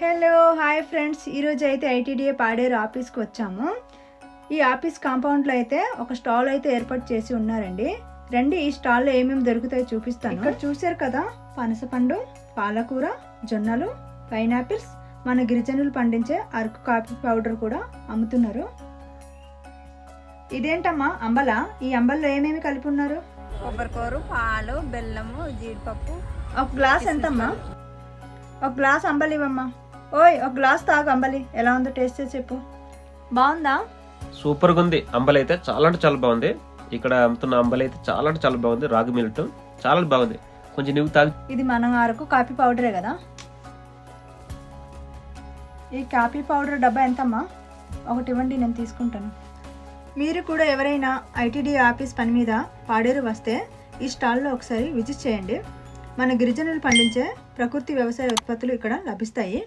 Hello hi friends ఈరోజు అయితే ITDA Paderu ఆఫీస్కి వచ్చాము. ఈ ఆఫీస్ కాంపౌండ్లో అయితే ఒక స్టాల్ అయితే ఏర్పాటు చేసి ఉన్నారండి. రండి ఈ స్టాల్లో ఏమేమి దొరుకుతాయో చూపిస్తాను. ఇక్కడ చూశారు కదా పనసపండు పాలకూర జొన్నలు పైనాపిల్స్ మన గిరిజనులు పండించే అరకు కాఫీ పౌడర్ కూడా అమ్ముతున్నారు. ఇదేంటమ్మా అంబల? ఈ అంబల్లో ఏమేమి కలిపి ఉన్నారు? కొబ్బరికూర పాలు బెల్లము జీడిపప్పు. ఒక గ్లాస్ ఎంతమ్మా? ఒక గ్లాస్ అంబలి ఇవ్వమ్మా ఓయ్ ఒక గ్లాస్ తాగు అంబలి. ఎలా ఉందో టేస్ట్ చేసి చెప్పు. బాగుందా? సూపర్గా ఉంది. అంబలి అయితే చాలా అంటే చాలా బాగుంది. ఇక్కడ అమ్ముతున్న అంబలి అయితే చాలా అంటే చాలా బాగుంది. రాగి మిల్ట్ చాలా బాగుంది. కొంచెం నువ్వు తాగి. ఇది మనం అరకు కాఫీ పౌడరే కదా. ఈ కాఫీ పౌడర్ డబ్బా ఎంతమ్మా? ఒకటి ఇవ్వండి నేను తీసుకుంటాను. మీరు కూడా ఎవరైనా ఐటీడీ ఆఫీస్ పని మీద పాడేరు వస్తే ఈ స్టాల్లో ఒకసారి విజిట్ చేయండి. మన గిరిజనులు పండించే ప్రకృతి వ్యవసాయ ఉత్పత్తులు ఇక్కడ లభిస్తాయి.